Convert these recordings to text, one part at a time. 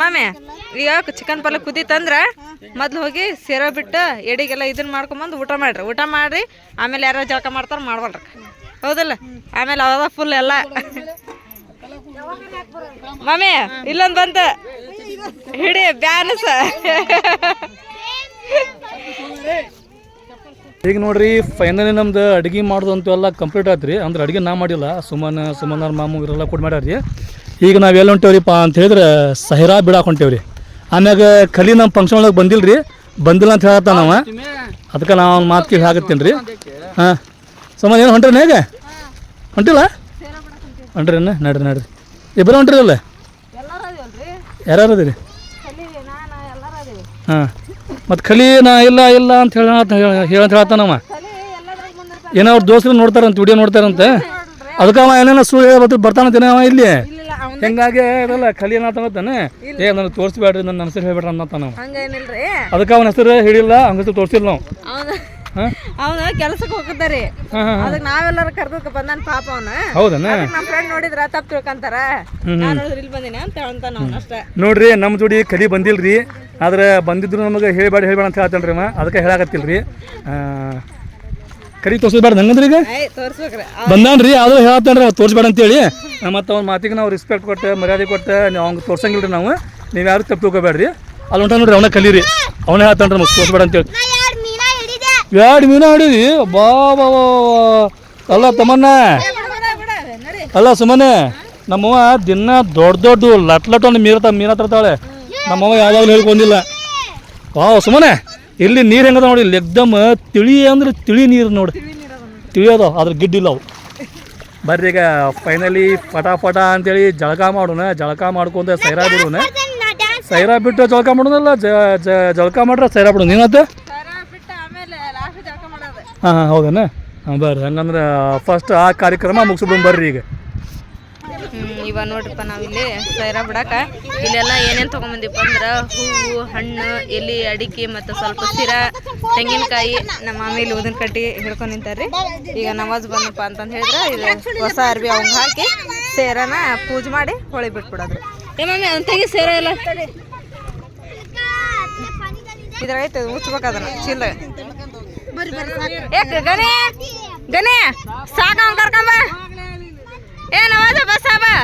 ಮಾಮೆ ಈಗ ಚಿಕನ್ ಪಲ್ಯ ಕುದೀತಂದ್ರ ಮೊದ್ಲು ಹೋಗಿ ಸೇರ ಬಿಟ್ಟು ಎಡಿಗೆಲ್ಲ ಇದನ್ನ ಮಾಡ್ಕೊಂಬಂದು ಊಟ ಮಾಡ್ರಿ. ಊಟ ಮಾಡ್ರಿ ಆಮೇಲೆ ಯಾರೋ ಜಳಕ ಮಾಡ್ತಾರ ಮಾಡ್ಬಲ್ರಿ ಹೌದಲ್ಲ? ಆಮೇಲೆ ಅವಾಗ ಫುಲ್ ಎಲ್ಲ. ಮಾಮೆ ಇಲ್ಲೊಂದು ಬಂತ. ಹಿಡಿ ಬ್ಯಾನಸ. ಈಗ ನೋಡ್ರಿ ಫೈನಲಿ ನಮ್ದು ಅಡುಗೆ ಮಾಡೋದು ಅಂತೂ ಎಲ್ಲ ಕಂಪ್ಲೀಟ್ ಆಯ್ತು ರೀ ಅಂದ್ರೆ ಅಡುಗೆ ನಾ ಮಾಡಿಲ್ಲ. ಸುಮನ್ ಸುಮನ್ ಮಾಮು ಇವರೆಲ್ಲ ಕೂಡ ಮಾಡ್ಯಾರ ಈಗ ನಾವು ಎಲ್ಲಿ ಹೊಂಟೇವ್ರಿಪ್ಪ ಅಂತ ಹೇಳಿದ್ರೆ ಸಹಿರಾ ಬಿಡಾಕ್ ಹೊಂಟೇವ್ರಿ. ಆಮ್ಯಾಗ ಕಲಿ ನಮ್ಮ ಫಂಕ್ಷನ್ ಒಳಗೆ ಬಂದಿಲ್ಲ ರೀ ಬಂದಿಲ್ಲ ಅಂತ ಹೇಳತ್ತ ನಾವು ಅದಕ್ಕೆ ನಾವು ಅವ್ನ ಮಾತು ಕೇಳಿ ಹಾಕತ್ತೀನಿ ರೀ ಹಾಂ. ಸುಮ್ಮನೆ ಏನು ಹೊಂಟ್ರಿ ಹೇಗೆ ಹೊಂಟಿಲ್ಲ? ಹೊಂಟ್ರೇನ ನಡ್ರಿ ನಡ್ರಿ. ಇಬ್ಬರು ಹೊಂಟ್ರಲ್ಲ ಯಾರ್ಯಾರು ಅದೀರಿ? ಹಾಂ. ಮತ್ತು ಖಲಿ ನಾ ಇಲ್ಲ ಇಲ್ಲ ಅಂತ ಹೇಳ ಹೇಳಂತ ಹೇಳ್ತಾನವ ಏನೋ ಅವ್ರ ದೋಸ್ತರು ನೋಡ್ತಾರಂತ, ವಿಡಿಯೋ ನೋಡ್ತಾರಂತ? ಅದಕ್ಕೆ ಅವ ಏನೇನೋ ಸುಳ್ಳು ಬರ್ತಾನೆ ದಿನ ಅವ ಇಲ್ಲಿ. ಹೆಂಗಾಗಿ ಇರಲ್ಲ ಕಲಿ ಅನ್ನತಾನೆ ಏ ನನಗೆ ತೋರಿಸ್ಬೇಡ್ರಿ ನನ್ನ ಹೆಸರು ಹೇಳ್ಬೇಡ್ರಿ ಅನ್ನತಾನವ ಹಂಗೇನಿಲ್ರಿ. ಅದಕ್ಕೆ ಅವನ ಹೆಸರು ಹಿಡಿಲ್ಲ ಅವ್ನ ಹೆಸರು ತೋರಿಸಿಲ್ಲ ನಾವು. ಅವನ ಕೆಲ್ಸಕ್ಕೆ ಹೋಗಿದ್ದಾರಿ ಅದಕ್ಕೆ ನಾವೆಲ್ಲರೂ ಕರ್ದಕ್ಕೆ ಬಂದಾನ ಪಾಪ ಅವನ. ಹೌದನ? ನಮ್ಮ ಫ್ರೆಂಡ್ ನೋಡಿದ್ರ ತಪ್ಪು ತಿಳ್ಕೊಂತಾರ? ನಾನು ಇಲ್ಲಿ ಬಂದಿನಿ ಅಂತ ಹೇಳ್ತಾನ ಅವನ ಅಷ್ಟೇ. ನೋಡ್ರಿ ನಮ್ಮ ಜೋಡಿ ಕಲಿ ಬಂದಿಲ್ರಿ. ಆದ್ರೆ ಬಂದಿದ್ರು ನಮಗೆ ಹೇಳ್ಬೇಡ ಹೇಳ್ಬೇಡ ಅಂತ ಹೇಳ್ತಾನ್ರಿ ಅವ. ಅದಕ್ಕೆ ಹೇಳಾಕತ್ತಿಲ್ರಿ. ಕಲಿ ತೋರಿಸ್ಬೇಡ ನಂಗಂದ್ರೆ ಈಗ? ರೀ ಅದು ಆದ್ರೂ ಹೇಳ್ತಾನ್ರಿ ಅಂತ ತೋರಿಸ್ಬೇಡ ಅಂತೇಳಿ ಮತ್ತು ಅವ್ನ ಮಾತಿಗೆ ನಾವು ರೆಸ್ಪೆಕ್ಟ್ ಕೊಟ್ಟೆ ಮರ್ಯಾದೆ ಕೊಟ್ಟೆ ನೀವು ಅವ್ನಿಗೆ ತೋರ್ಸಂಗಿಲ್ಲ ರೀ ನಾವು. ನೀವು ಯಾರು ತಪ್ಪು ತಿಳ್ಕೊಬೇಡ್ರಿ. ಅಲ್ಲಿ ಹೊಂಟ ನೋಡ್ರಿ ಅವನ ಕಲೀರಿ. ಅವನೇ ಹೇಳ್ತಾನ್ರಿ ಮತ್ತೆ ತೋರಿಸ್ಬೇಡ ಅಂತೇಳಿ ಎರಡು ಮೀನ ಹಿಡೀರಿ? ಬಾ ಬಾ ಬಾ ಬಾ. ಅಲ್ಲ ತಮ್ಮನ್ನ. ಅಲ್ಲ ಸುಮ್ಮನೆ ನಮ್ಮವ್ವ ದಿನ ದೊಡ್ಡ ದೊಡ್ಡ ಲಟ್ ಲಟ್ ಒಂದು ಮೀನ ಮೀನ ತರ್ತಾಳೆ ನಮ್ಮವ್ವ ಯಾವಾಗಲೂ ಹೇಳ್ಕೊಂಡಿಲ್ಲ ಬಾ ಸುಮ್ಮನೆ ಇಲ್ಲಿ ನೀರು ಹೆಂಗದ ನೋಡಿ ಇಲ್ಲಿ ಎಕ್ದಮ್ ತಿಳಿ ಅಂದ್ರೆ ತಿಳಿ ನೀರು ನೋಡಿ. ತಿಳಿ ಅದಾವ ಅದ್ರ ಗಿಡ್ಡಿಲ್ಲ ಅವು. ಬರ್ರಿ ಈಗ ಫೈನಲಿ ಪಟಾಪಟ ಪಟ ಅಂತೇಳಿ ಜಳಕ ಮಾಡೋಣ ಜಳಕ ಮಾಡ್ಕೊಂತ ಸೈರಾ ಬಿಡೋಣ. ಸೈರಾ ಬಿಟ್ಟು ಜಳಕ ಜ- ಜಳಕ ಮಾಡ್ರೆ ಸೈರಾ ಬಿಡೋಣ. ಏನತ್ತೆ ಬಿಟ್ಟು ಆಮೇಲೆ ಲಾಸ್ಟ್ ಜಳಕ ಮಾಡೋದು. ಹಾಂ ಹಾಂ ಹೌದನ? ಹಾಂ ಬರ್ರಿ. ಹಂಗಂದ್ರೆ ಫಸ್ಟ್ ಆ ಕಾರ್ಯಕ್ರಮ ಮುಗಿಸ್ಬಿಡೋಣ ಬರ್ರಿ ಈಗ. ಇವ ನೋಡ್ರಿಪ್ಪ ನಾವಿಲ್ಲಿ ಸೈರಾ ಬಿಡಾಕ. ಇಲ್ಲೆಲ್ಲ ಏನೇನು ತೊಗೊಂಬಂದಿಪ್ಪ ಅಂದ್ರ ಹೂವು ಹಣ್ಣು ಎಲೆ ಅಡಿಕೆ ಮತ್ತು ಸ್ವಲ್ಪ ಸಿರ ತೆಂಗಿನಕಾಯಿ. ನಮ್ಮ ಮಾಮೇಲಿ ಊದಿನ ಕಟ್ಟಿ ಹಿಡ್ಕೊಂಡು ನಿಂತಾರ್ರಿ. ಈಗ ನವಾಜ್ ಬಂದಪ್ಪ ಅಂತಂದು ಹೇಳಿದ್ರೆ ಇದು ಹೊಸ ಅರ್ಬಿ ಅವ್ನ ಹಾಕಿ ಸೇರನ ಪೂಜೆ ಮಾಡಿ ಹೊಳಿ ಬಿಟ್ಬಿಡೋದ್ರಿ. ಏ ಮಮ್ಮಿ ಅದನ್ನ ತೆಗಿ ಸೇರ ಎಲ್ಲ ಇದ್ರಾಗ ಐತೆ ಚೀಲ. ಏಕ್ ಗಣೆ? ಗಣೆ ಸಾಕ ಕರ್ಕೊಂಬ ಏ ನವಾಜ ಬಸ್ ಬಾ.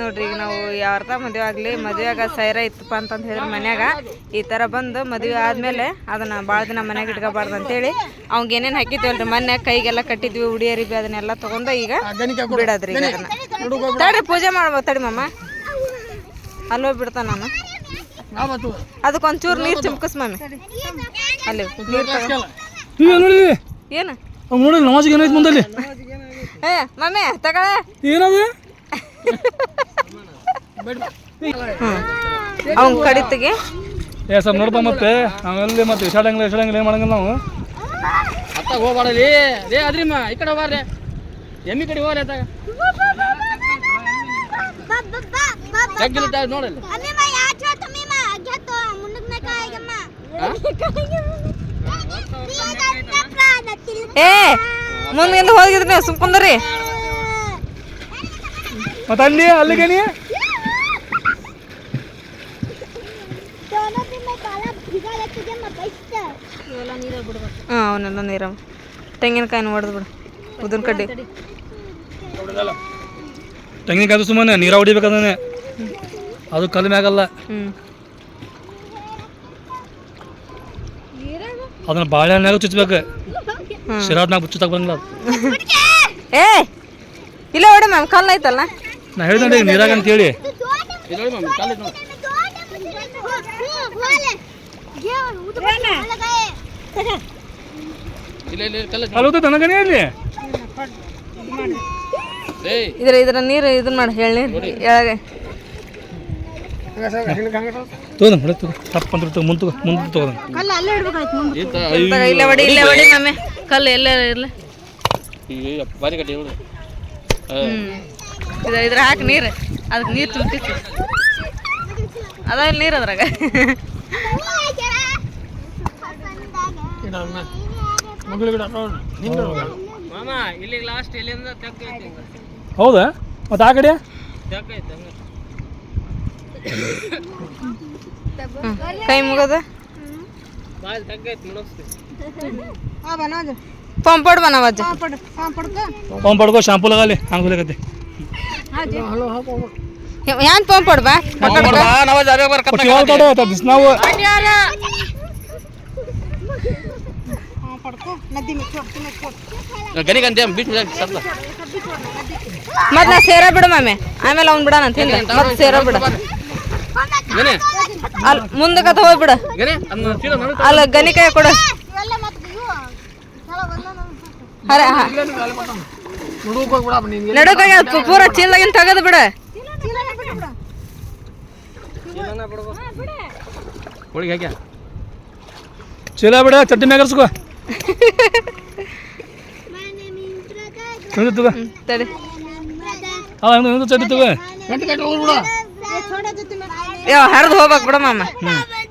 ನೋಡ್ರಿ ಈಗ ನಾವು ಯಾರ್ದ ಮದುವೆ ಆಗಲಿ ಮದುವೆಯಾಗ ಸೈರ ಇತ್ತಪ್ಪ ಅಂತಂದು ಹೇಳಿದ್ರೆ ಮನ್ಯಾಗ. ಈ ಥರ ಬಂದು ಮದುವೆ ಆದಮೇಲೆ ಅದನ್ನ ಭಾಳ ದಿನ ಮನ್ಯಾಗ ಇಟ್ಕೋಬಾರ್ದು ಅಂತೇಳಿ ಅವ್ಗೆ ಏನೇನು ಹಾಕಿದ್ವಲ್ರಿ ಮೊನ್ನೆ ಕೈಗೆಲ್ಲ ಕಟ್ಟಿದ್ವಿ ಉಡಿಯರಿ ಬಿ ಅದನ್ನೆಲ್ಲ ತಗೊಂಡು ಈಗ ಬಿಡೋದ್ರಿ ಈಗ ಅದನ್ನು. ತಡ್ರಿ ಪೂಜೆ ಮಾಡ್ಬೋದು ತಡಿ ಮಮ್ಮ ಅಲ್ಲೋಗಿ ಬಿಡ್ತಾ ನಾನು. ಅದಕ್ಕೊಂಚೂರು ನೀರು ಚಿಮ್ಕಸ್ ಮಮ್ಮಿ ಅಲ್ಲಿ ನೀರು ತಗೋ. ಏನು ಮುಂದಲ್ಲಿ? ಏ ಮಮ್ಮಿ ತಗೊಳ ಏನದು? ಅವ್ನ ಕಡಿತಿಗೆ? ಏ ಸರ್ ನೋಡಪ್ಪ ಮತ್ತೆ. ನಾವೆಲ್ಲಿ ಮತ್ತೆ? ಇಸಾಡಂಗಿಲ್ಲ ಇಸಾಡಂಗಿಲ್ಲ ಏನು ಮಾಡಂಗಿಲ್ಲ ನಾವು? ಅತ್ತ ಹೋಗ್ಬಾಡಲಿ ರೇ ಅದ್ರಿಮ್ಮ ಈ ಕಡೆ ಹೋಗ್ಬಾರ್ರಿ ಎಮ್ಮಿ ಕಡೆ ಹೋಗ್ರಿ ಅತ್ತಾಗ. ಜಗ್ಗಿಲ್ಲ ನೋಡಲ್ಲ. ಏ ಹೋಗಿದ್ರಿ ಸುಮ್ಕೊಂಡ್ರಿ ಮತ್ತೆ ಅಲ್ಲಿ ಅಲ್ಲಿಗೆ ನೀ? ಹಾಂ ಅವನ್ನೆಲ್ಲ ನೀರ. ತೆಂಗಿನಕಾಯಿನ ಹೊಡೆದು ಬಿಡು. ಉದ್ದಿನ ಕಡ್ಡಿ. ತೆಂಗಿನಕಾಯಿ ಸುಮ್ಮನೆ ನೀರ ಹೊಡಿಬೇಕಂದ್ರೆ. ಅದು ಕಲ್ ಮ್ಯಾಗಲ್ಲ ಹ್ಞೂ ಅದನ್ನ ಬಾಳೆಹಣ್ಣಾಗ ಚುಚ್ಬೇಕು. ಹ್ಮ್. ಶಿರಾದ್ನಾಗ ಚುಚ್ಚಕ್ ಬಂದಿಲ್ಲ ಅದು. ಏ ಇಲ್ಲ ಹೊಡೆ ಮ್ಯಾಮ್ ಕಲ್ಲ ಐತಲ್ಲ? ನಾ ಹೇಳ್ದೆ ನೀರಾಗ ಅಂತ ಹೇಳಿ. ಇಲ್ಲ ಇಲ್ಲ ಕಲ್ಲ ಅಲ್ಲಿ? ತನಗನೇ ಇಲ್ಲಿ ಇದ್ರ ಇದ್ರ ನೀರು ಇದನ್ನ ಮಾಡಿ ಹೇಳಿ ಎಳಗೆ ತಗೋದ ಹೊಡೆ ತಗೋ. ತಪ್ಪ ಅಂದ್ರೆ ತಗೋ ಮುಂದೆ ಮುಂದೆ ತಗೋ, ಇಲ್ಲೇ ಹೊಡಿ ಇಲ್ಲೇ ಹೊಡಿ ಮಮ್ಮಿ ಕಲ್ಲು ಎಲ್ಲೇ ಇರಲಿ? ಅಯ್ಯೋ ಬಾರಿ ಕಟ್ಟಿ ಹೇಳು ಹ್ಞೂ ಇದ್ರ ಇದ್ರ ಹಾಕಿ ನೀರು. ಅದಕ್ಕೆ ನೀರು ತುಂಬಿತ್ತು ಅದ ಇಲ್ಲಿ ನೀರು ಅದ್ರಾಗ. ಮಾಮ ಇಲ್ಲಿಗೆ ಲಾಸ್ಟ್ ಇಲ್ಲಿಂದ ತೆಗ್ಗೈತಿ ಹೌದಾ? ಮತ್ತೆ ಆ ಕಡೆ? ತೆಗ್ಗೈತೆ ಹಂಗೆ. ಹ್ಮ್. ಕೈ ಮುಗದ ಪಂಪ್ ಪಡ್ಕೋ? ಶಾಂಪು ಲಗಾಲಿ ಹಂಗೆ ಹೊಲಿಕತ್ತಿ. ಯಾನ್ ಪಂಪಡ್ ಬಾ ನಾವು ಜಾಗ ಬರ್ ಒಟ್ಟು ಯಾವಾಗ ಕಡೆ ಆಯ್ತಾ ದಿಸ್ ನಾವು ಗನಿಗೆ ಅಂತ ಬಿಟ್ಟು ಸತ್ತ ಮತ್ ನಾ ಸೇರ ಬಿಡು ಮಾಮೆ. ಆಮೇಲೆ ಅವ್ನ್ ಬಿಡಣ ಅಂತ ಹಿಂದೆ ಮತ್ತೆ ಸೇರ ಬಿಡ. ಅಲ್ ಅಲ್ಲಿ ಮುಂದಕ್ಕೆ ಹೋಗ್ಬಿಡ ಅಲ್ಲ ಗಣಿಕಾಯ ಗನಿಕಾಯ ಕೊಡು. ಅರೆ ನಡುಕಾಗ ಪೂರ ಚೀಲದಾಗಿನ ತೆಗೆದು ಬಿಡ. ಚೀಲ ಬಿಡ ಚಟ್ಟಿ ಮ್ಯಾಗರ್ಸ್ಕೋ ಹಿಂದೆ ತಗೋ. ತಡಿ. ಹಾಂ ಹಿಂದೆ ಹಿಂದೆ ಚಟ್ನಿ ತಗೋ? ಯಾವ ಹರಿದು ಹೋಗ್ಬೇಕು ಬಿಡ ಮಾಮ.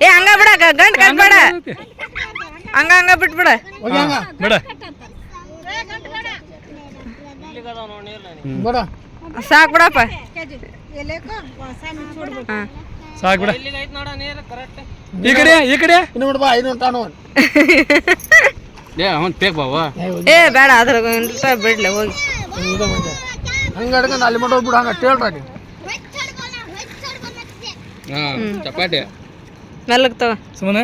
ಏ ಹಂಗ ಬಿಡ ಗಂಟ್ ಕಟ್ಬೇಡ. ಹಂಗ ಹಂಗ ಬಿಟ್ಬಿಡ ಬಿಡ. ಸಾಕ್ ಬಿಡಪ್ಪ. ಸಾಕು ಬಿಡ. ಈ ಕಡೆ ಈ ನೀರು ಕರೆಕ್ಟ್ ಈ ಐನೂರು ತಾನು ಕಡೆ ಏ ಅವ್ನು ಪೇಕ್ ಬಾವ. ಏ ಬೇಡ ಅದ್ರ ಬಿಡ್ಲೆ ಹೋಗಿ. ಹಾಂ ಚಪಾಟಿ ಮೆಲ್ಲಗ್ ತಗೋ. ಸುಮ್ಮನೆ?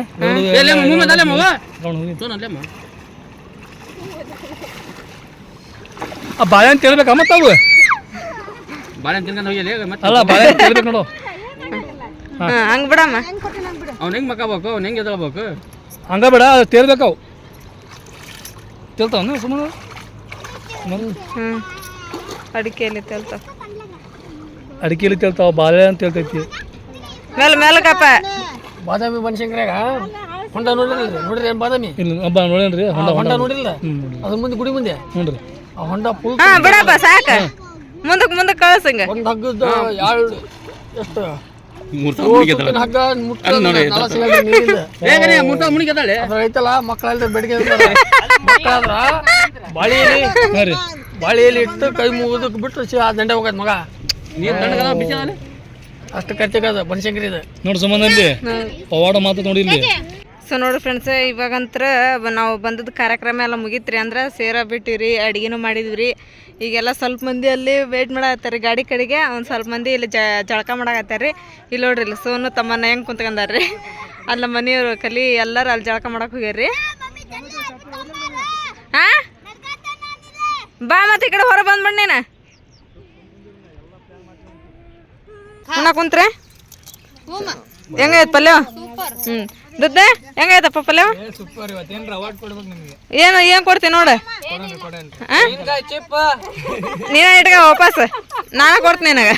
ಎಲ್ಲೇ ಮೂಮೆಂಟ್ ಅಲ್ಲೇ ಮಾವ. ತಗೊಂಡು ಹೋಗಿ. ತೋನ ಅಲ್ಲೇ ಮಾವ. ಆ ಬಾಳೆಹಣ್ಣು ಕೇಳ್ಬೇಕಾ ಮತ್ತೆ ಅವು? ಬಾಳೆ ತಿನ್ಕೊಂಡು ಹೋಗಿ ಮತ್ತೆ ಅಲ್ಲ ಬಾಳೆಹಣ್ಣು ಹೇಳ್ಬೇಕು ನೋಡು. ಹಾ ಹಂಗ್ ಬಿಡಮ್ಮ. ಅವ್ನು ಹೆಂಗ್ ಮಕ್ಕಬೇಕು? ಅವ್ನು ಹೆಂಗೆ ಎದಳ್ಬೇಕು ಹಂಗ ಬೇಡ ತೇರ್ಬೇಕು ಅವು. ತೇಲ್ತಾವ ಸುಮ್ಮನೆ ಹ್ಞೂ ಅಡಿಕೆಯಲ್ಲಿ ತೆಲ್ತಾವ. ಬಾಳೆ ತೇಲ್ತಾವ ಬಾಳೆ ಅಂತ ಹೇಳ್ತೈತಿ ಮೇಲೆ ಮೇಲಕಪ್ಪ ಬಾದಾಮಿ ಬನಶಂಕರ್ಯಾಗ ಹೊಂಡ ನೋಡಿರಲ್ರಿ ನೋಡ್ರಿ ಏನು ಬಾದಾಮಿ? ಇಲ್ಲ ಹಬ್ಬ ನೋಡೇನ್ರಿ? ಹೊಂಡ ಹೊಂಡ ನೋಡಿಲ್ಲ. ಅದು ಅದ್ರ ಮುಂದೆ ಗುಡಿ ಮುಂದೆ. ನೋಡ್ರಿ ಆ ಹೊಂಡ ಫುಲ್ ಹಾ ಬಿಡಪ್ಪ ಸಾಕ. ಮುಂದಕ್ಕೆ ಮುಂದಕ್ಕೆ ಕಳ್ಸಂಗ ಒಂದು ಹಗ್ಗದ ಎರಡು ಎಷ್ಟು? ಐತಲ್ಲ ಮಕ್ಕಳೆಲ್ಲ ಬೆಳಗ್ಗೆ ಮಕ್ಕಳಾದ್ರ ಬಾಳಿ ಎಲಿ ಹಾಂ ರೀ ಬಾಳಿ ಎಲಿ ಇಟ್ಟು ಕೈ ಮುಗಿದಕ್ಕೆ ಬಿಟ್ಟು ಆ ದಂಡೆ ಹೋಗದ್ ಮಗ. ಅಷ್ಟು ಖರ್ಚಿಗದ ಬನಶಂಕರಿ ಇದೆ. ನೋಡಿ ಸುಮ್ಮನೆ ಪವಾಡ ಮಾತು ನೋಡಿ ಇಲ್ಲಿ. ಸೊ ನೋಡಿ ಫ್ರೆಂಡ್ಸ್ ಇವಾಗಂತ್ರ ನಾವು ಬಂದದ್ದು ಕಾರ್ಯಕ್ರಮ ಎಲ್ಲ ಮುಗೀತ್ರಿ ಅಂದ್ರೆ ಸೇರ ಬಿಟ್ಟಿರಿ ಅಡುಗೆನೂ ಮಾಡಿದ್ವಿ ಈಗೆಲ್ಲ ಸ್ವಲ್ಪ ಮಂದಿ ಅಲ್ಲಿ ವೇಟ್ ಮಾಡಾಕತ್ತಾರೆ ಗಾಡಿ ಕಡೆಗೆ ಒಂದು ಸ್ವಲ್ಪ ಮಂದಿ ಇಲ್ಲಿ ಜಳಕ ಮಾಡಾಕತ್ತಾರ ರೀ ಇಲ್ಲಿ ನೋಡ್ರಿ ಇಲ್ಲಿ ಸೋನು ತಮ್ಮನ್ನ ಹೆಂಗೆ ಕುಂತ್ಕೊಂಡಾರ್ರಿ ಅಲ್ಲ ಮನೆಯವರು ಕಲಿ ಎಲ್ಲರೂ ಅಲ್ಲಿ ಜಳಕ ಮಾಡಕ್ಕೆ ಹೋಗ್ಯಾರ್ರಿ. ಹಾ ಬಾ ಮತ್ತೆ ಈ ಕಡೆ ಹೊರ ಬಂದ್ ಬಣ್ಣ ಉಣ್ಣ ಕುಂತ್ರೆ. ಹೆಂಗೈತ್ ಪಲ್ಯ? ಹ್ಞೂ ದುಡ್ಡೆ? ಹೆಂಗೈತಪ್ಪ ಪಪ್ಪಲ್ಲ ಸೂಪರ್ ಇವತ್ತೇನ್ರ ಅವಾರ್ಡ್ ಕೊಡ್ಬೇಕು ನಿಮಗೆ? ಏನು ಏನು ಕೊಡ್ತೀನಿ ನೋಡು. ನೀನ ಇಟ್ಕ ವಾಪಸ್. ನಾನೇ ಕೊಡ್ತೀನಿ ನಿನಗೆ.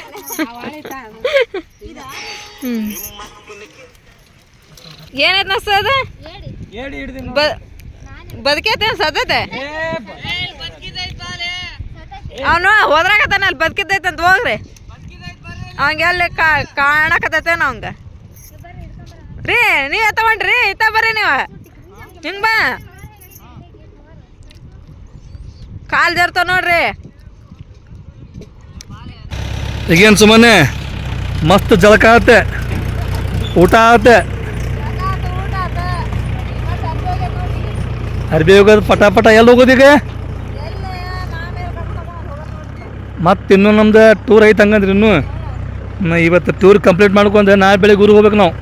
ಹ್ಞೂ ಏನೈತೆ ಹೇಳಿ ಹಿಡ್ದು ಬ ಬದುಕೈತೆ ಸದತೆ ಅವನು ಹೋದ್ರಾಗತ್ತಾನ ಅಲ್ಲಿ ಬದುಕಿದ್ದೈತೆ ಅಂತ ಹೋಗ್ರಿ ಅವಂಗೆ ಅಲ್ಲಿ ಕಾಣಕತ್ತೈತೇನ ಅವಂಗ. ರೀ, ನೀವ ತಗೊಂಡ್ರಿ ಇತ್ತ ಬರ್ರಿ ನೀವು. ಹಿಂಗ ಬಾ. ಕಾಲ್ ಜರ್ತಾವ ನೋಡ್ರಿ. ಈಗೇನು ಸುಮ್ಮನೆ ಮಸ್ತ್ ಜಳಕ ಆತ. ಊಟ ಆತೆ. ಅರ್ಬಿ ಹೋಗೋದು ಪಟಾಪಟ. ಪಟ ಎಲ್ಲಿ ಹೋಗೋದು ಈಗ? ಮತ್ತೆ ಇನ್ನೂ ನಮ್ದು ಟೂರ್ ಐತೆ ಹಂಗಂದ್ರೆ ಇನ್ನೂ ಇವತ್ತು ಟೂರ್ ಕಂಪ್ಲೀಟ್ ಮಾಡ್ಕೊಂಡು ನಾಳೆ ಬೆಳಿಗ್ಗೆ ಊರಿಗೆ ಹೋಗ್ಬೇಕು ನಾವು.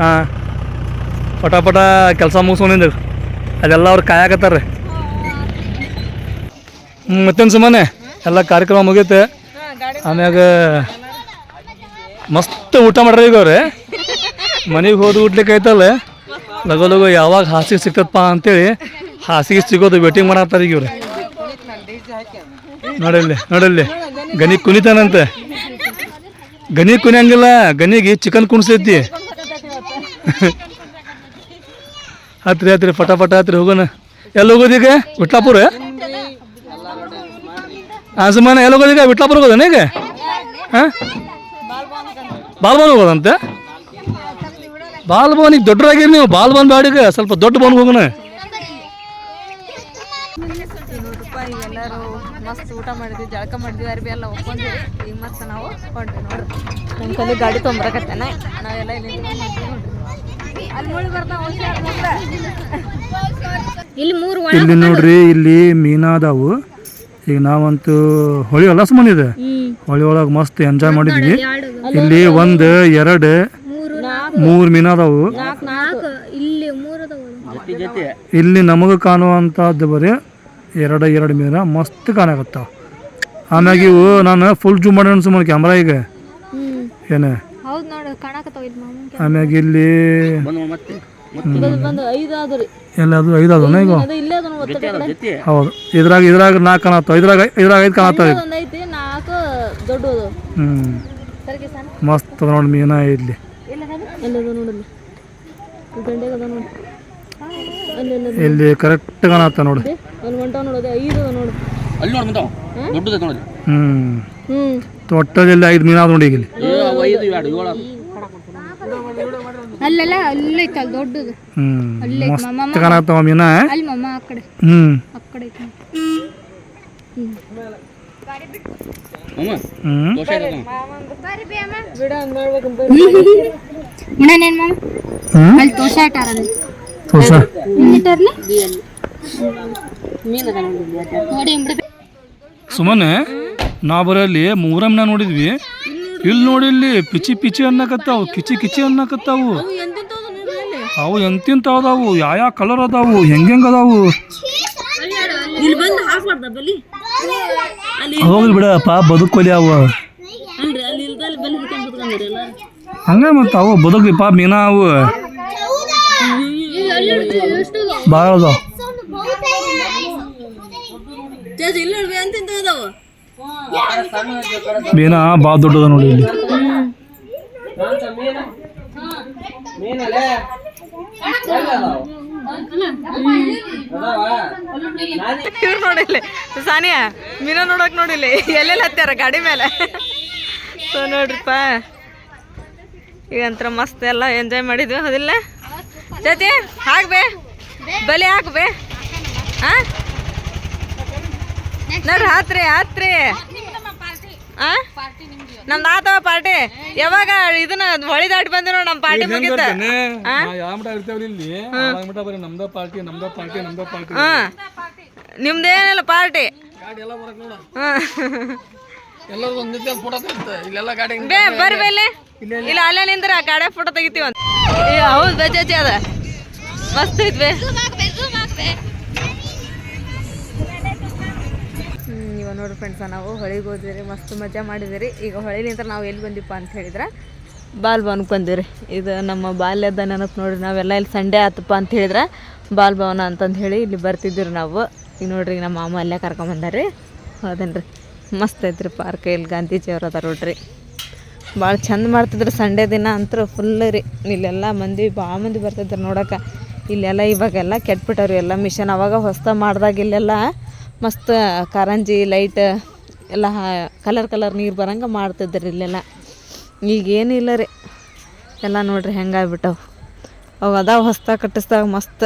ಹಾಂ. ಪಟ ಪಟ ಕೆಲಸ ಮುಗಿಸ್ಕೊಂಡಿದ್ರು ಅದೆಲ್ಲ ಅವ್ರು ಕಾಯಕತ್ತಾರ ಮತ್ತೇನು ಸುಮ್ಮನೆ ಎಲ್ಲ ಕಾರ್ಯಕ್ರಮ ಮುಗೀತೆ ಆಮ್ಯಾಗ ಮಸ್ತ್ ಊಟ ಮಾಡ್ರಿ ಈಗ ಅವ್ರೆ. ಮನೆಗೆ ಹೋದ ಊಟ್ಲಿಕ್ಕೆ ಐತಲ್ಲ ಲಗು ಲಗು ಯಾವಾಗ ಹಾಸಿಗೆ ಸಿಗ್ತದಪ್ಪ ಅಂತೇಳಿ ಹಾಸಿಗೆ ಸಿಗೋದು ವೇಟಿಂಗ್ ಮಾಡತ್ತಾರೆ ಈಗ ಇವ್ರು. ನೋಡಲ್ಲಿ ನೋಡಲ್ಲಿ. ಗನಿ ಕುಣಿತಾನಂತೆ. ಗನಿ ಕುಣಿಯಂಗಿಲ್ಲ ಗನಿಗೆ ಚಿಕನ್ ಕುಣಿಸೈತಿ. ಹತ್ರಿ ಹತ್ರಿ ಪಟ ಪಟ ಹತ್ರಿ ಹೋಗೋಣ. ಎಲ್ಲಿ ಹೋಗೋದೀಗ ವಿಟ್ಲಾಪುರ? ಹಾಂ ಸುಮ್ಮನೆ ಎಲ್ಲಿ ಹೋಗೋದೀಗ ವಿಟ್ಲಾಪುರ ಹೋಗೋದನ ಈಗ? ಹಾಂ? ಬಾಲ್ಭವನ್ ಹೋಗೋದಂತೆ? ಬಾಲ್ಬಾನಿಗೆ ದೊಡ್ಡರಾಗಿರಿ ನೀವು. ಬಾಲ್ಭವನ್ ಬ್ಯಾಡಿಗೆ ಸ್ವಲ್ಪ ದೊಡ್ಡ ಭವನ್ಗೆ ಹೋಗೋಣ. ಎಲ್ಲರೂ ಮಸ್ತ್ ಊಟ ಮಾಡಿದ್ವಿ ಜಳಕ ಮಾಡಿದ್ವಿ ಅರ್ಬಿ ಎಲ್ಲ ಒಪ್ಕೊಂಡ್ವಿ ಈಗ ಮತ್ತೆ ನಾವು ಹೊಂಟ್ರಿ ನೋಡ್ರಿ ನಮ್ಮ ಕಲಿ ಗಾಡಿ ತೊಂಬರಕತ್ತೇನೆ ನಾವೆಲ್ಲ ಇಲ್ಲಿ ಇಲ್ಲಿ ಮೂರು ಒಣ ಇಲ್ಲಿ ನೋಡ್ರಿ ಇಲ್ಲಿ ಮೀನಾ ಅದಾವು. ಈಗ ನಾವಂತೂ ಹೊಳಿ ಹೊಲ ಸುಮ್ಮನಿದೆ ಹೊಳಿ ಒಳಗೆ ಮಸ್ತ್ ಎಂಜಾಯ್ ಮಾಡಿದ್ವಿ. ಇಲ್ಲಿ ಒಂದು ಎರಡು ಮೂರು ಮೀನು ಅದಾವು. ಇಲ್ಲಿ ಮೂರು ಅದಾವ. ಜೊತೆ ಜೊತೆ. ಇಲ್ಲಿ ನಮಗೆ ಕಾಣುವಂಥದ್ದು ಬರೀ ಎರಡು ಎರಡು ಮೀನ ಮಸ್ತ್ ಕಾಣಾಕತ್ತಾವ. ಆಮ್ಯಾಗ ಇವು ನಾನು ಫುಲ್ ಜೂಮ್ ಮಾಡಿ ಸುಮ್ಮನೆ ಕ್ಯಾಮ್ರಾ ಈಗ. ಏನೇ? ಕಾಣಕತ್ತಾವ ಇಲ್ಲಿ ಮಾಮೂಲಿ ಆಮ್ಯಾಗ ಇಲ್ಲಿ ಬಂದು ಮತ್ತೆ ಬಂದು ಐದು ಆದ್ರಿ ಎಲ್ಲ ಅದು ಐದು ಅದನ್ನ ಈಗ? ಅದು ಇಲ್ಲೇ ಅದನ್ನ ಜೊತೆ ಅದ ಹೌದು. ಇದ್ರಾಗ ಇದ್ರಾಗ ನಾಲ್ಕು ಕಾಣತ್ತಾವ ಇದ್ರಾಗ ಇದ್ರಾಗ ಐದು ಕಾಣತ್ತಾವ ಐತಿ ನಾಲ್ಕು ದೊಡ್ಡದು. ಸರಿಗೆ ಸಣ್ಣ ಮಸ್ತ್ ಅದ ನೋಡಿ ಮೀನ ಇಲ್ಲಿ. ಎಲ್ಲದ ನೋಡಲ್ಲಿ ಗಂಡೆಗೆ ಅದ ನೋಡಿ. ಅಲ್ಲೆಲ್ಲ ಇಲ್ಲಿ ಕರೆಕ್ಟ್ ಕಾಣತ್ತ ನೋಡಿ. ಅಲ್ಲಿ ನೋಡೋದೆ ಐದು ಅದ ನೋಡು. ಅಲ್ಲಿ ನೋಡಿ ಮುಂತಾವ ದೊಡ್ಡದ ನೋಡಿ ಹ್ಞೂ ಹ್ಞೂ ತೊಟ್ಟದಲ್ಲಿ ಐದು ಮೀನ ಅದ ನೋಡಿ ಈಗ ಇಲ್ಲಿ. ಐದು ಎರಡು ಏಳು. ಅಲ್ಲೆಲ್ಲ ಅಲ್ಲೇ ಐತೆ ಅಲ್ಲಿ ದೊಡ್ಡದು. ಮಸ್ತ್ ಕಾಣತ್ತಾವ ಮೀನ ಅಲ್ಲಿ ಮಮ್ಮ ಆ ಕಡೆ. ಹ್ಮ್. ಆ ಕಡೆ ಐತೆ. ಮುಣನೇನ್ ಮಾಮ? ಅಲ್ಲಿ ತೋಷ ಇಟ್ಟಾರಲ್ಲಿ ತೋರ್ಸ ಇಟ್ಟರ್ಲಿ ನೋಡಿ ಬಿಡ್ಬೇಕು ಸುಮ್ಮನೆ ನಾವು ಬರಲ್ಲಿ ಮೂರಮ್ಮನ ನೋಡಿದ್ವಿ. ಇಲ್ಲಿ ನೋಡಿ ಇಲ್ಲಿ ಪಿಚಿ ಪಿಚಿ ಅನ್ನಕತ್ತಾವು ಕಿಚಿ ಕಿಚಿ ಅನ್ನಕತ್ತಾವು. ಅವು ಎಂತಿಂತ ಅದಾವು ಯಾವ ಯಾವ ಕಲರ್ ಅದಾವು? ಹೆಂಗ್ ಹೆಂಗ್ ಅದಾವು ಇಲ್ಲಿ ಬಂದು ಪಾಪ ಹೋಗ್ಲಿ ಬದುಕೊಲಿ ಅವು. ಹಂಗ ಮತ್ತ ಅವು ಬದುಕ್ಲಿ ಪಾಪ ಮೀನ ಅವು. ಭಾಳ ಅದಾವ. ಮೀನ ಬಾ ದೊಡ್ಡದ ನೋಡಿ ಇಲ್ಲಿ. ಇವ್ರು ನೋಡಿಲ್ಲ ಸಾನಿಯಾ ಮೀನ ನೋಡಕ್ ನೋಡಿಲ್ಲ ಎಲ್ಲೆಲ್ಲ ಹತ್ತಾರ ಗಾಡಿ ಮೇಲೆ? ಸೊ ನೋಡ್ರಿಪ್ಪ. ಈಗಂತ್ರ ಮಸ್ತ್ ಎಲ್ಲ ಎಂಜಾಯ್ ಮಾಡಿದ್ವಿ ಹೋದಿಲ್ಲ? ಜೊತೆ ಹಾಕ್ಬೇ ಬಲಿ ಹಾಕ್ಬೇ ಹಾ ಹಾತ್ರಿ ಆತ್ರಿ ಆ? ನಮ್ದು ಆತವ ಪಾರ್ಟಿ. ಯಾವಾಗ ಇದನ್ನ ಹೊಳಿ ದಾಟಿ ಬಂದಿ ನೋಡಿ ನಮ್ಮ ಪಾರ್ಟಿ ಮುಗಿತ. ನಿಮ್ದೇನಿಲ್ಲ ಪಾರ್ಟಿ? ಬರ್ರಿ ಬೇಲೆ. ಇಲ್ಲ ಅಲ್ಲೇ ನಿಂದ್ರ ಗಾಡಿ ಫೋಟೋ ತೆಗಿತೀವಿ ಅಂತ ಹೌದು ಬೇಜಾಚಿ ಅದ. ಮಸ್ತ್ ಐತ್ ಹ್ಮ್, ಫ್ರೆಂಡ್ಸ ನಾವು ಹೊಳಿಗೆ ಹೋದ್ವಿ. ಮಸ್ತ್ ಮಜಾ ಮಾಡಿದಿರಿ ಈಗ ಹೊಳಿಲಿಂದ ನಾವು ಎಲ್ಲಿ ಬಂದಿಪ್ಪ ಅಂತ ಹೇಳಿದ್ರೆ? ಬಾಲ್ ಭವನಕ್ಕೆ ಬಂದಿರಿ ಇದು ನಮ್ಮ ಬಾಲ್ಯದ ನೆನಪು ನೋಡ್ರಿ ನಾವೆಲ್ಲ ಇಲ್ಲಿ ಸಂಡೇ ಆತಪ್ಪ ಅಂತ ಹೇಳಿದ್ರೆ. ಬಾಲ್ ಭವನ ಅಂತಂದು ಹೇಳಿ ಇಲ್ಲಿ ಬರ್ತಿದ್ದೀರಿ ನಾವು. ಈಗ ನೋಡ್ರಿ ನಮ್ಮ ಮಾಮ ಅಲ್ಲೇ ಕರ್ಕೊಂಬಂದಾರಿ ಹೌದೇನ್ರಿ. ಮಸ್ತ್ ಐತ್ರಿ ಪಾರ್ಕ್ ಇಲ್ಲಿ ಗಾಂಧೀಜಿ ಅವ್ರು ಅದಾರ ನೋಡ್ರಿ. ಭಾಳ ಚಂದ ಮಾಡ್ತಿದ್ರು ಸಂಡೇ ದಿನ ಅಂತೂ ಫುಲ್ ರೀ. ಇಲ್ಲೆಲ್ಲ ಮಂದಿ ಭಾಳ ಮಂದಿ ಬರ್ತಿದ್ರು ನೋಡೋಕೆ ಇಲ್ಲೆಲ್ಲ ಇವಾಗೆಲ್ಲ ಕೆಟ್ಬಿಟ್ಟವ್ರಿ ಎಲ್ಲ ಮಿಷನ್ ಅವಾಗ ಹೊಸ್ತ ಮಾಡಿದಾಗ ಇಲ್ಲೆಲ್ಲ ಮಸ್ತ್ ಕಾರಂಜಿ, ಲೈಟ್, ಎಲ್ಲ ಕಲರ್ ಕಲರ್ ನೀರು ಬರಂಗೆ ಮಾಡ್ತಿದ್ರು ಇಲ್ಲೆಲ್ಲ. ಈಗೇನಿಲ್ಲ ರೀ. ಎಲ್ಲ ನೋಡ್ರಿ ಹೆಂಗಾಗ್ಬಿಟ್ಟವು ಅವು ಅದಾವ ಹೊಸ್ತ ಕಟ್ಟಿಸ್ದಾಗ ಮಸ್ತ್.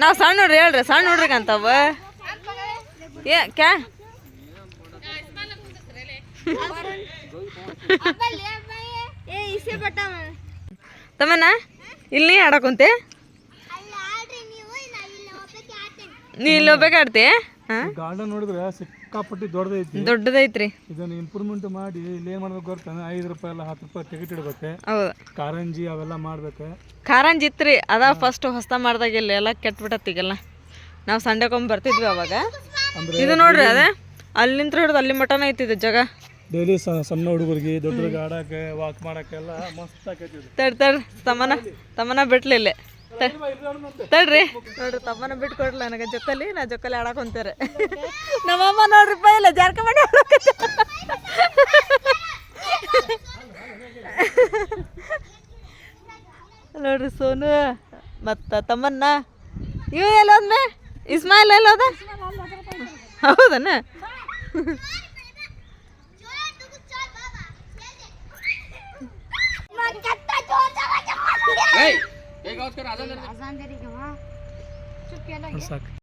ನಾವು ಸಣ್ಣ ನೋಡ್ರಿ ಹೇಳ್ರಿ ಸಣ್ಣ ನೋಡ್ರಿ ಅಂತವ ಏ, ಕ್ಯಾ? ತಮ್ಮನ ಇಲ್ಲಿ ಆಡಕುಂತೆ ನೀ ಇಲ್ಲಿ ಹೋಗ್ಬೇಕಾಡ್ತಿ ಹಾಂ? ಗಾರ್ಡನ್ ನೋಡಿದ್ರೆ ಸಿಕ್ಕಾಪಟ್ಟಿ ದೊಡ್ಡದೈತಿ. ದೊಡ್ಡದೈತ್ರಿ. ಇದನ್ನ ಇಂಪ್ರೂವ್ಮೆಂಟ್ ಮಾಡಿ ಇಲ್ಲಿ ಏನ್ ಮಾಡ್ಬೇಕು ಗೊತ್ತ? ಐದು ರೂಪಾಯಿ ಎಲ್ಲ ಹತ್ತು ರೂಪಾಯಿ ಟಿಕೆಟ್ ಇಡ್ಬೇಕು. ಹೌದು. ಕಾರಂಜಿ ಅವೆಲ್ಲ ಮಾಡ್ಬೇಕು. ಕಾರಂಜಿ ಇತ್ರಿ ಅದ ಫಸ್ಟ್ ಹೊಸ್ತ ಮಾಡ್ದಾಗ ಇಲ್ಲಿ ಎಲ್ಲ ಕೆಟ್ಬಿಟ್ಟತ್ತೀಗೆಲ್ಲ ನಾವು ಸಂಡೆಕೊಮ್ಮೆ ಬರ್ತಿದ್ವಿ ಅವಾಗ. ಇದು ನೋಡ್ರಿ ಅದೇ ಅಲ್ಲಿಂತ್ರ ಹಿಡಿದು ಅಲ್ಲಿ ಮಟನ ಐತಿ ಇದು ಜಾಗ. ಡೈಲಿ ಸಣ್ಣ ಹುಡುಗರಿಗೆ ದೊಡ್ಡರಿಗೆ ಆಡಕ್ಕೆ ವಾಕ್ ಮಾಡಕ್ಕೆಲ್ಲ ಮಸ್ತ್ ಆಕೈತಿ ತಡ್ ತಡ್ ತಮ್ಮನ ತಮ್ಮನ ಬಿಟ್ಲಿಲ್ಲ ತಡ್ರಿ. ನೋಡ್ರಿ ತಮ್ಮನ ಬಿಟ್ಟು ಕೊಡ್ಲ ನನಗೆ. ಜೊಕ್ಕಲಿ ನಾ ಜೊಕ್ಕಲಿ ಆಡಕ್ ಹೊಂತಾರೆ ನಮ್ಮಮ್ಮ ನೋಡ್ರಿಪ್ಪ ಇಲ್ಲ ಜಾರ್ಕ ಮಾಡಿ ನೋಡ್ರಿ ಸೋನು ಮತ್ತ ತಮ್ಮನ್ನ. ಇವ ಎಲ್ಲೋದ್ಮೆ ಇಸ್ಮಾಯಿಲ್ ಎಲ್ಲೋದ? ಹೌದನ? ಏಯ್ ಈಗ ಅವಸ್ಕರ ಅದನ್ನ ಅಜಾಂದರಿಗೆ ಚುಪ್ ಸಾಕು